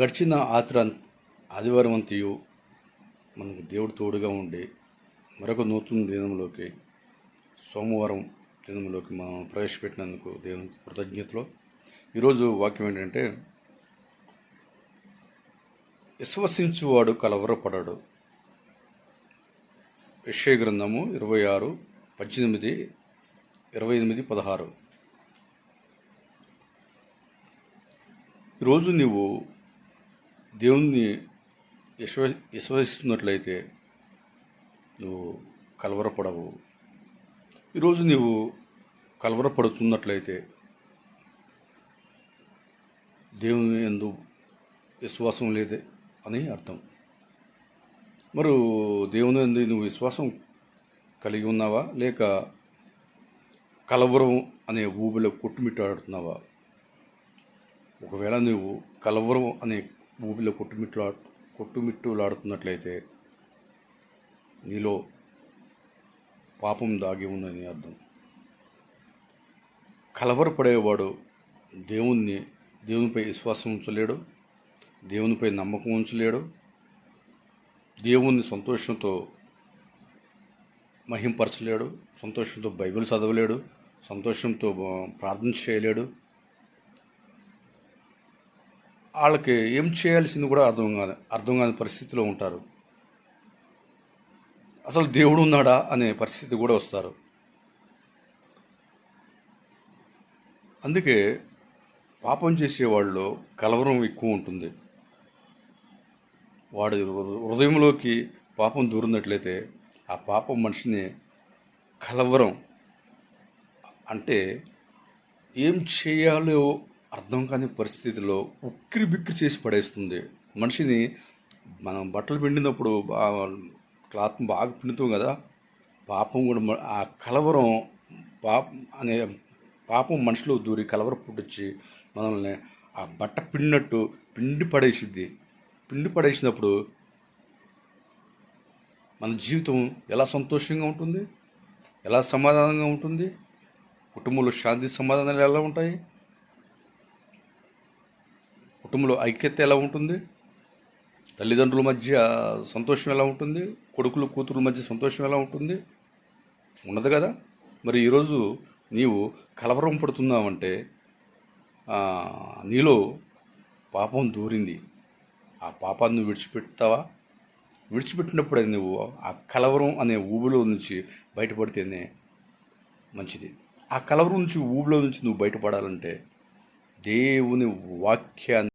గడిచిన ఆత్ర ఆదివారం అంతయు మనకు దేవుడు తోడుగా ఉండి మరొక నూతన దినంలోకి సోమవారం దినంలోకి మనం ప్రవేశపెట్టినందుకు దేవునికి కృతజ్ఞతలు. ఈరోజు వాక్యం ఏంటంటే విశ్వసించువాడు కలవరపడడు. విషయ గ్రంథము ఇరవై ఆరు పద్దెనిమిది ఇరవై ఎనిమిది పదహారు. ఈరోజు నీవు దేవుణ్ణి విశ్వ విశ్వసిస్తున్నట్లయితే నువ్వు కలవరపడవు. ఈరోజు నీవు కలవరపడుతున్నట్లయితే దేవుని ఎందు విశ్వాసం లేదే అని అర్థం. మరి దేవుని ఎందు నువ్వు విశ్వాసం కలిగి ఉన్నావా? లేక కలవరం అనే ఊబిలో కొట్టుమిట్టాడుతున్నావా? ఒకవేళ నువ్వు కలవరం అనే భూమిలో కొట్టుమిట్లు కొట్టుమిట్టులాడుతున్నట్లయితే నీలో పాపం దాగి ఉందని అర్థం. కలవరపడేవాడు దేవుణ్ణి దేవునిపై విశ్వాసం ఉంచలేడు దేవునిపై నమ్మకం ఉంచలేడు దేవుణ్ణి సంతోషంతో మహింపరచలేడు సంతోషంతో బైబిల్ చదవలేడు సంతోషంతో ప్రార్థన చేయలేడు వాళ్ళకి ఏం చేయాల్సింది కూడా అర్థం కాదు అర్థం కాని పరిస్థితిలో ఉంటారు. అసలు దేవుడు ఉన్నాడా అనే పరిస్థితి కూడా వస్తారు. అందుకే పాపం చేసేవాళ్ళు కలవరం ఎక్కువ ఉంటుంది. వాడి హృదయంలోకి పాపం దూరినట్లయితే ఆ పాపం మనిషిని కలవరం అంటే ఏం చేయాలో అర్థం కాని పరిస్థితిలో ఉక్కిరి బిక్కిరి చేసి పడేస్తుంది. మనిషిని మనం బట్టలు పిండినప్పుడు క్లాత్ బాగా పిండుతాం కదా పాపం కూడా ఆ కలవరం పాప అనే పాపం మనిషిలో దూరి కలవర పుట్టించి మనల్ని ఆ బట్ట పిండినట్టు పిండి పడేసిద్ది. పిండి పడేసినప్పుడు మన జీవితం ఎలా సంతోషంగా ఉంటుంది? ఎలా సమాధానంగా ఉంటుంది? కుటుంబంలో శాంతి సమాధానాలు ఎలా ఉంటాయి? కుటుంబంలో ఐక్యత ఎలా ఉంటుంది? తల్లిదండ్రుల మధ్య సంతోషం ఎలా ఉంటుంది? కొడుకులు కూతురుల మధ్య సంతోషం ఎలా ఉంటుంది? ఉండదు కదా? మరి ఈరోజు నీవు కలవరం పడుతున్నావంటే నీలో పాపం దూరింది. ఆ పాపాన్ని నువ్వు విడిచిపెడతావా? విడిచిపెట్టినప్పుడే నువ్వు ఆ కలవరం అనే ఊబిలో నుంచి బయటపడితేనే మంచిది. ఆ కలవరం నుంచి ఊబిలో నుంచి నువ్వు బయటపడాలంటే దేవుని వాక్యాన్ని